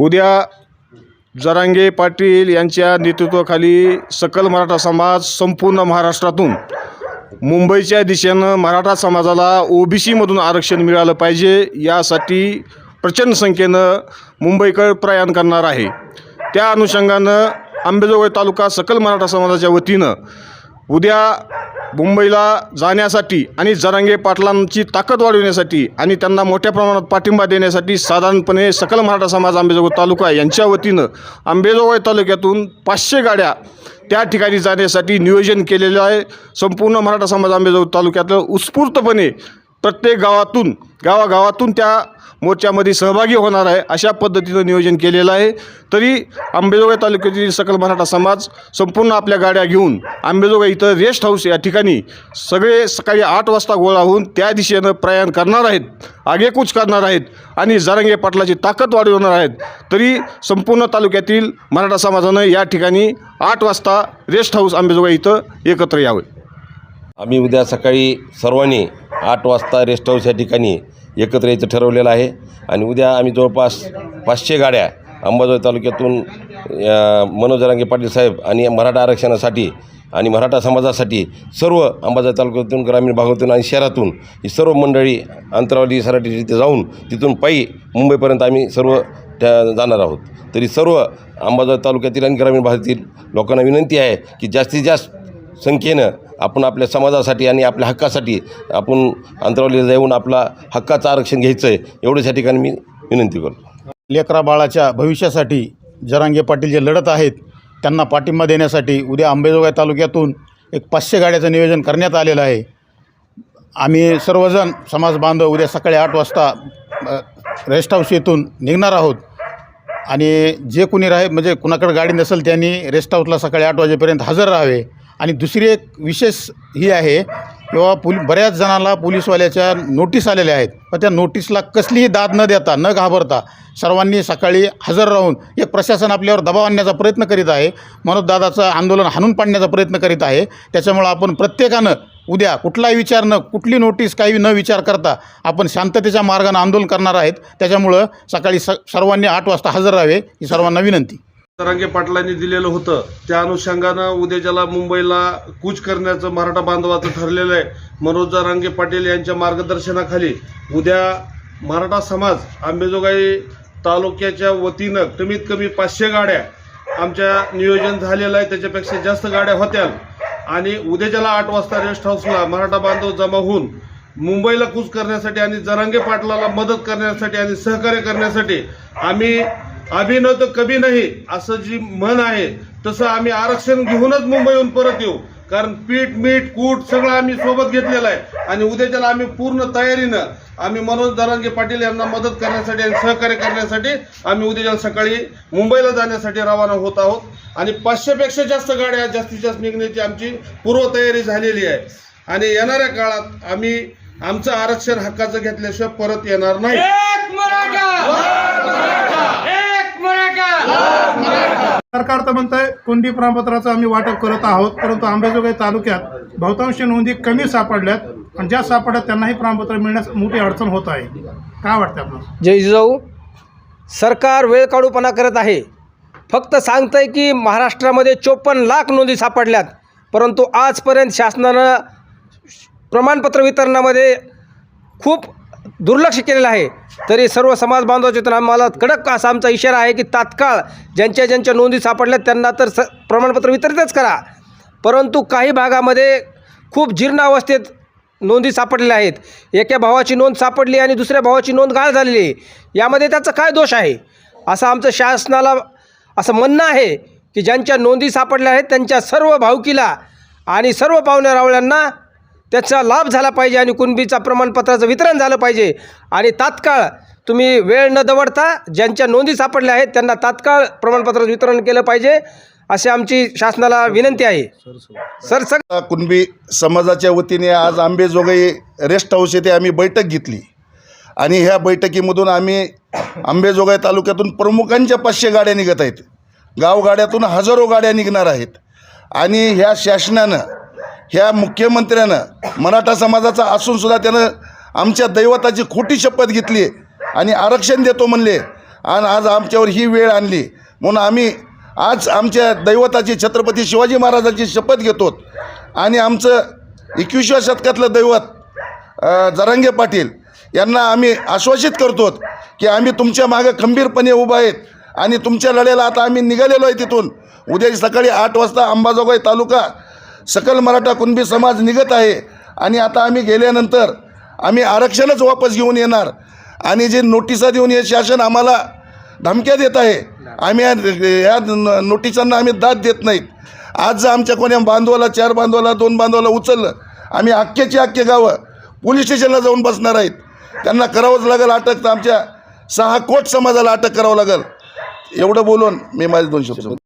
उद्या जरांगे पाटील यांच्या नेतृत्वाखाली सकल मराठा समाज संपूर्ण महाराष्ट्रातून मुंबईच्या दिशेनं मराठा समाजाला ओबीसीमधून आरक्षण मिळालं पाहिजे यासाठी प्रचंड संख्येनं मुंबईकडे प्रयाण करणार आहे. त्या अनुषंगानं आंबेजोगाई तालुका सकल मराठा समाजाच्या वतीनं उद्या मुंबईला जाण्यासाठी आणि जरांगे पाटलांची ताकद वाढविण्यासाठी आणि त्यांना मोठ्या प्रमाणात पाठिंबा देण्यासाठी साधारणपणे सकल मराठा समाज आंबेजोगाई तालुका यांच्या वतीनं आंबेजोगाई तालुक्यातून पाचशे गाड्या त्या ठिकाणी जाण्यासाठी नियोजन केलेलं आहे. संपूर्ण मराठा समाज आंबेजोगाई तालुक्यातलं उत्स्फूर्तपणे प्रत्येक गावातून गावागावातून त्या मोर्चामध्ये सहभागी होणार आहे अशा पद्धतीनं नियोजन केलेलं आहे. तरी आंबेजोगाई तालुक्यातील सकल मराठा समाज संपूर्ण आपल्या गाड्या घेऊन आंबेजोगाई इथं रेस्ट हाऊस या ठिकाणी सगळे सकाळी आठ वाजता गोळा होऊन त्या दिशेनं प्रयाण करणार आहेत आगेकूच करणार आहेत आणि जारंगे पाटलाची ताकद वाढवणार आहेत. तरी संपूर्ण तालुक्यातील मराठा समाजानं या ठिकाणी आठ वाजता रेस्ट हाऊस आंबेजोगाई इथं एकत्र यावे. आम्ही उद्या सकाळी सर्वांनी आठ वाजता रेस्ट हाऊस या ठिकाणी एकत्र यायचं ठरवलेलं आहे. आणि उद्या आम्ही जवळपास पाचशे गाड्या अंबाजोगाई तालुक्यातून मनोज जरांगे पाटील साहेब आणि मराठा आरक्षणासाठी आणि मराठा समाजासाठी सर्व अंबाजोगाई तालुक्यातून ग्रामीण भागातून आणि शहरातून ही सर्व मंडळी अंतरावली सराठी तिथे जाऊन तिथून पायी मुंबईपर्यंत आम्ही सर्व त्या जाणार आहोत. तरी सर्व अंबाजोगाई तालुक्यातील आणि ग्रामीण भागातील लोकांना विनंती आहे की जास्तीत जास्त संख्येनं आपण आपल्या समाजासाठी आणि आपल्या हक्कासाठी आपण अंतरावलीला जाऊन आपला हक्काचं आरक्षण घ्यायचं आहे एवढ्याच या ठिकाणी मी विनंती करतो. लेकरा बाळाच्या भविष्यासाठी जरांगे पाटील जे लढत आहेत त्यांना पाठिंबा देण्यासाठी उद्या आंबेजोगाई तालुक्यातून एक पाचशे गाड्याचं नियोजन करण्यात आलेलं आहे. आम्ही सर्वजण समाज बांधव उद्या सकाळी आठ वाजता रेस्ट हाऊस येथून निघणार आहोत. आणि जे कोणी राहे म्हणजे कुणाकडे गाडी नसेल त्यांनी रेस्ट हाऊसला सकाळी आठ वाजेपर्यंत हजर राहावे. आणि दुसरी एक विशेष ही आहे किंवा पुल बऱ्याच जणांना पोलीसवाल्याच्या नोटीस आलेल्या आहेत. पण त्या नोटीसला कसलीही दाद न देता न घाबरता सर्वांनी सकाळी हजर राहून एक प्रशासन आपल्यावर दबाव आणण्याचा प्रयत्न करीत आहे. मनोजदादाचं आंदोलन हाणून पाडण्याचा प्रयत्न करीत आहे. त्याच्यामुळं आपण प्रत्येकानं उद्या कुठलाही विचार न कुठली नोटीस काही न विचार करता आपण शांततेच्या मार्गानं आंदोलन करणार आहेत. त्याच्यामुळं सकाळी स सर्वांनी आठ वाजता हजर राहावे ही सर्वांना विनंती. जरांगे पाटलांनी दिलेलं होतं. त्या अनुषंगानं उद्या ज्याला मुंबईला कूच करण्याचं मराठा बांधवाचं ठरलेलं आहे. मनोज जरांगे पाटील यांच्या मार्गदर्शनाखाली उद्या मराठा समाज आंबेजोगाई तालुक्याच्या वतीनं कमीत कमी पाचशे गाड्या आमच्या नियोजन झालेलं आहे. त्याच्यापेक्षा जास्त गाड्या होत्या. आणि उद्या ज्याला आठ वाजता रेस्ट हाऊसला मराठा बांधव जमा होऊन मुंबईला कूच करण्यासाठी आणि जरांगे पाटलाला मदत करण्यासाठी आणि सहकार्य करण्यासाठी आम्ही अभिनव तर कभी नाही असं जी म्हण आहे तसं आम्ही आरक्षण घेऊनच मुंबईहून परत येऊ. कारण पीठ मीठ कूट सगळं आम्ही सोबत घेतलेलं आहे. आणि उद्याच्याला आम्ही पूर्ण तयारीनं आम्ही मनोज दरांगे पाटील यांना मदत करण्यासाठी आणि सहकार्य करण्यासाठी आम्ही उद्याच्या सकाळी मुंबईला जाण्यासाठी रवाना होत आहोत. आणि पाचशेपेक्षा जास्त गाड्या जास्तीत जास्त निघण्याची आमची पूर्वतयारी झालेली आहे. आणि येणाऱ्या काळात आम्ही आमचं आरक्षण हक्काचं घेतल्याशिवाय परत येणार नाही एक मराठा एक मराठा सरकार तर म्हणतंय कुंडी प्रमाणपत्राचं आम्ही वाटप करत आहोत परंतु आंबेजोगाई तालुक्यात बहुतांश नोंदी कमी सापडल्यात आणि ज्या सापडल्यात त्यांनाही प्रमाणपत्र मिळण्यास मोठी अडचण होत आहे. काय वाटतं आपल्याला जय जिजाऊ. सरकार वेळ काढूपणा करत आहे. फक्त सांगतंय की महाराष्ट्रामध्ये चोपन्न लाख नोंदी सापडल्यात परंतु आजपर्यंत शासनानं प्रमाणपत्र वितरणामध्ये खूप दुर्लक्ष केलेलं आहे. तरी सर्व समाज बांधवाच्या आम्हाला कडक असा आमचा इशारा आहे की तात्काळ ज्यांच्या ज्यांच्या नोंदी सापडल्या त्यांना तर स प्रमाणपत्र वितरितच करा. परंतु काही भागामध्ये खूप जीर्ण अवस्थेत नोंदी सापडलेल्या आहेत. एका भावाची नोंद सापडली आणि दुसऱ्या भावाची नोंद गाळ झालेली आहे. यामध्ये त्याचा काय दोष आहे? असं आमचं शासनाला असं म्हणणं आहे की ज्यांच्या नोंदी सापडल्या आहेत त्यांच्या सर्व भावकीला आणि सर्व पाहुण्या रावळ्यांना त्याचा लाभ झाला पाहिजे आणि कुणबीचा प्रमाणपत्राचं वितरण झालं पाहिजे. आणि तात्काळ तुम्ही वेळ न दवडता ज्यांच्या नोंदी सापडल्या आहेत त्यांना तात्काळ प्रमाणपत्राचं वितरण केलं पाहिजे अशी आमची शासनाला विनंती आहे. सर सर कुणबी समाजाच्या वतीने आज आंबेजोगाई रेस्ट हाऊस येथे आम्ही बैठक घेतली. आणि ह्या बैठकीमधून आम्ही आंबेजोगाई तालुक्यातून प्रमुखांच्या पाचशे गाड्या निघत आहेत. गावगाड्यातून हजारो गाड्या निघणार आहेत. आणि ह्या शासनानं ह्या मुख्यमंत्र्यानं मराठा समाजाचा असूनसुद्धा त्यानं आमच्या दैवताची खोटी शपथ घेतली आणि आरक्षण देतो म्हणले. आणि आज आमच्यावर ही वेळ आणली. म्हणून आम्ही आज आमच्या दैवताची छत्रपती शिवाजी महाराजांची शपथ घेतो. आणि आमचं एकविसव्या शतकातलं दैवत जरांगे पाटील यांना आम्ही आश्वासित करतो की आम्ही तुमच्या मागं खंबीरपणे उभा आहेत. आणि तुमच्या लढ्याला आता आम्ही निघालेलो आहे तिथून. उद्या सकाळी आठ वाजता अंबाजोगाई तालुका सकल मराठा कुणबी समाज निघत आहे आणि आता आम्ही गेल्यानंतर आम्ही आरक्षणच वापस घेऊन येणार आणि जे नोटिसा देऊन हे शासन आम्हाला धमक्या देत आहे आम्ही या- न- नोटिसांना आम्ही दाद देत नाहीत. आज जर आमच्या कोण्या बांधवाला चार बांधवाला दोन बांधवाला उचललं आम्ही अख्ख्याची अख्खे गावं पोलीस स्टेशनला जाऊन बसणार आहेत. त्यांना करावंच लागेल अटक तर आमच्या सहा कोट समाजाला अटक करावं लागेल. एवढं बोलून मी माझे दोन शब्द